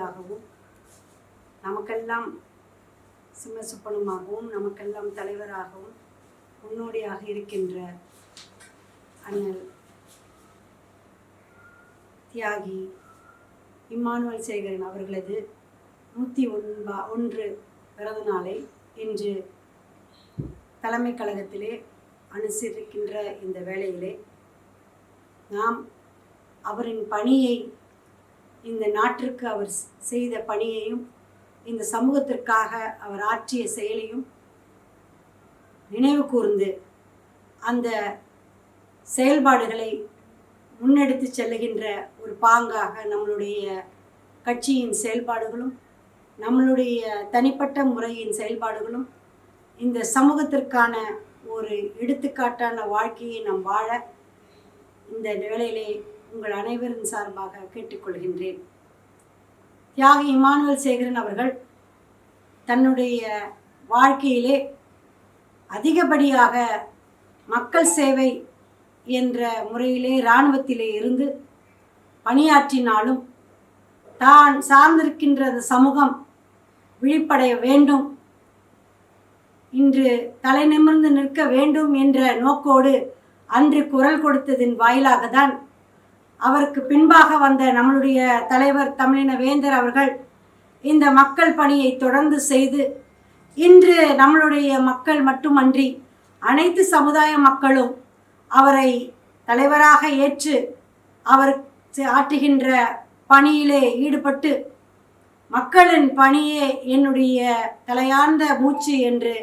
முன்னோடியாகவும் நமக்கெல்லாம் சிம்மசுப்பனமாகவும் நமக்கெல்லாம் தலைவராகவும் முன்னோடியாக இருக்கின்ற அண்ணல் தியாகி இம்மானுவல் சேகரன் அவர்களது நூற்றி ஒன்பா ஒன்று பிறந்த நாளை இன்று தலைமை கழகத்திலே அனுசரிக்கின்ற இந்த வேளையிலே நாம் அவரின் பணியை இந்த நாட்டிற்கு அவர் செய்த பணியையும் இந்த சமூகத்திற்காக அவர் ஆற்றிய செயலையும் நினைவு கூர்ந்து அந்த செயல்பாடுகளை முன்னெடுத்து செல்லுகின்ற ஒரு பாங்காக நம்மளுடைய கட்சியின் செயல்பாடுகளும் நம்மளுடைய தனிப்பட்ட முறையின் செயல்பாடுகளும் இந்த சமூகத்திற்கான ஒரு எடுத்துக்காட்டான வாழ்க்கையை நாம் வாழ இந்த வேளையிலே உங்கள் அனைவரின் சார்பாக கேட்டுக்கொள்கின்றேன். தியாகி இமானுவல் சேகரன் அவர்கள் தன்னுடைய வாழ்க்கையிலே அதிகப்படியாக மக்கள் சேவை என்ற முறையிலே இராணுவத்திலே இருந்து பணியாற்றினாலும் தான் சார்ந்திருக்கின்ற சமூகம் விழிப்படைய வேண்டும். இன்று தலை நிமிர்ந்து நிற்க வேண்டும் என்ற நோக்கோடு அன்று குரல் கொடுத்ததின் வாயிலாக தான் அவருக்கு பின்பாக வந்த நம்மளுடைய தலைவர் தமிழின வேந்தர் அவர்கள் இந்த மக்கள் பணியை தொடர்ந்து செய்து இன்று நம்மளுடைய மக்கள் மட்டுமன்றி அனைத்து சமுதாய மக்களும் அவரை தலைவராக ஏற்று அவர் ஆற்றுகின்ற பணியிலே ஈடுபட்டு மக்களின் பணியே என்னுடைய தலையார்ந்த மூச்சு என்று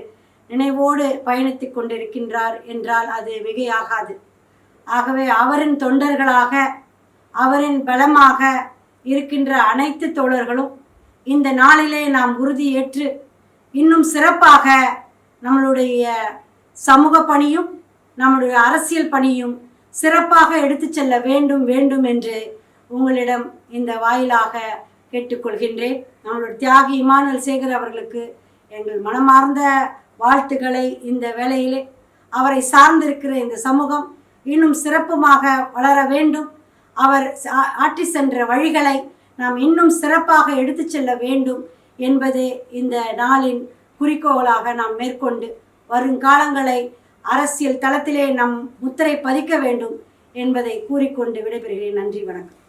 நினைவோடு பயணித்து கொண்டிருக்கின்றார் என்றால் அது மிகையாகாது. ஆகவே அவரின் தொண்டர்களாக அவரின் பலமாக இருக்கின்ற அனைத்து தோழர்களும் இந்த நாளிலே நாம் உறுதியேற்று இன்னும் சிறப்பாக நம்மளுடைய சமூக பணியும் நம்முடைய அரசியல் பணியும் சிறப்பாக எடுத்து செல்ல வேண்டும் வேண்டும் என்று உங்களிடம் இந்த வாயிலாக கேட்டுக்கொள்கின்றேன். நம்மளுடைய தியாகி இமானுவல் சேகர் அவர்களுக்கு எங்கள் மனமார்ந்த வாழ்த்துக்களை இந்த வேளையிலே. அவரை சார்ந்திருக்கிற இந்த சமூகம் இன்னும் சிறப்புமாக வளர வேண்டும். அவர் ஆற்றி சென்ற வழிகளை நாம் இன்னும் சிறப்பாக எடுத்து செல்ல வேண்டும் என்பதே இந்த நாளின் குறிக்கோளாக நாம் மேற்கொண்டு வருங்காலங்களை அரசியல் தளத்திலே நம் முத்திரை பதிக்க வேண்டும் என்பதை கூறிக்கொண்டு விடைபெறுகிறேன். நன்றி வணக்கம்.